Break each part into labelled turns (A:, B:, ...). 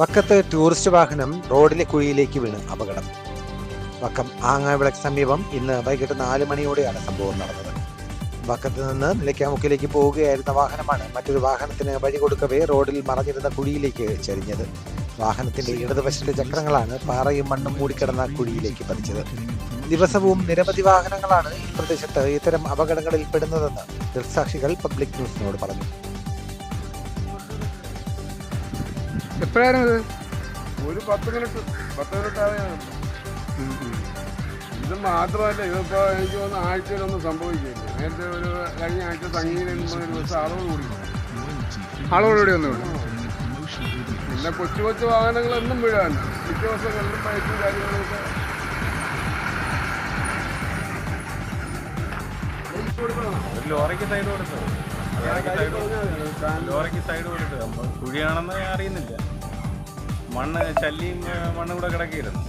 A: വക്കത്ത് ടൂറിസ്റ്റ് വാഹനം റോഡിലെ കുഴിയിലേക്ക് വീണ് അപകടം. വക്കം ആങ്ങാവിളക്ക് സമീപം ഇന്ന് വൈകിട്ട് നാല് മണിയോടെയാണ് സംഭവം നടന്നത്. വക്കത്ത് നിന്ന് നിലയ്ക്കാമുക്കിലേക്ക് പോവുകയായിരുന്ന വാഹനമാണ് മറ്റൊരു വാഹനത്തിന് വഴി കൊടുക്കവേ റോഡിൽ മറഞ്ഞിരുന്ന കുഴിയിലേക്ക് ചരിഞ്ഞത്. വാഹനത്തിന്റെ ഇടതുവശത്തെ ചക്രങ്ങളാണ് പാറയും മണ്ണും മൂടിക്കിടന്ന കുഴിയിലേക്ക് പതിച്ചത്. ദിവസവും നിരവധി വാഹനങ്ങളാണ് ഈ പ്രദേശത്ത് ഇത്തരം അപകടങ്ങളിൽ പെടുന്നതെന്ന് ദൃക്സാക്ഷികൾ പബ്ലിക് ന്യൂസിനോട് പറഞ്ഞു.
B: എപ്പോഴായിരുന്നു ഇത്?
C: ഒരു പത്ത് മിനിറ്റ് പത്ത് മിനിറ്റ് ആവുകയാണ് ഇത് മാത്രമല്ല ഇതിപ്പോ എനിക്ക് തോന്നുന്നു ആഴ്ചയിലൊന്നും സംഭവിക്കില്ല. നേരത്തെ ഒരു കഴിഞ്ഞ ആഴ്ച തങ്ങിയിൽ ഒരു ദിവസം അളവ് കൂടി.
B: ആളോടുകൂടി ഒന്നും
C: പിന്നെ കൊച്ചു കൊച്ചു വാഹനങ്ങളൊന്നും വീഴാൻ മിക്ക ദിവസങ്ങളിലും ബൈക്കും കാര്യങ്ങളൊക്കെ.
D: ലോറിക്ക് സൈഡ് കൊടുത്തു? ലോറിക്ക് സൈഡ് കൊടുത്തു. കുഴിയാണെന്ന് അറിയുന്നില്ല. മണ്ണ് ചല്ലിയും മണ്ണും കൂടെ കിടക്കിയിരുന്നു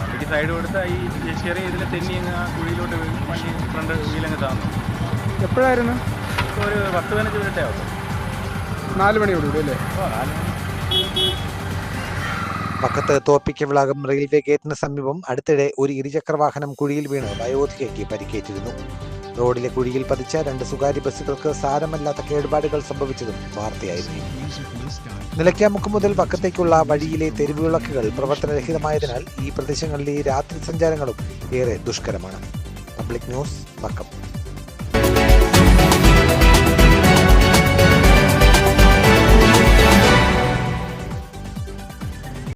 D: വണ്ടിക്ക് സൈഡ് കൊടുത്താൽ ഈ ചെറിയ ഇതിൽ തെന്നി അങ്ങ് ആ കുഴിയിലോട്ട് വീഴും വണ്ടി ഫ്രണ്ട് വീലങ്ങ് താന്നു.
B: എപ്പോഴായിരുന്നു?
D: ഇപ്പോൾ ഒരു പത്ത് പതിനഞ്ച് മിനിറ്റേ ആവും
B: നാല് മണിയോടുകൂടി അല്ലേ?
D: ഓ നാല് മണി.
A: വക്കത്ത് തോപ്പിക്കവിളാകം റെയിൽവേ ഗേറ്റിന് സമീപം അടുത്തിടെ ഒരു ഇരുചക്ര വാഹനം കുഴിയിൽ വീണ് വയോധികയ്ക്ക് പരിക്കേറ്റിരുന്നു. റോഡിലെ കുഴിയിൽ പതിച്ച രണ്ട് സ്വകാര്യ ബസ്സുകൾക്ക് സാരമല്ലാത്ത കേടുപാടുകൾ സംഭവിച്ചതും വാർത്തയായിരുന്നു. നിലയ്ക്കാമുക്ക് മുതൽ വക്കത്തേക്കുള്ള വഴിയിലെ തെരുവുവിളക്കുകൾ പ്രവർത്തനരഹിതമായതിനാൽ ഈ പ്രദേശങ്ങളിലെ രാത്രി സഞ്ചാരങ്ങളും ഏറെ ദുഷ്കരമാണ്. Public news Vakkom.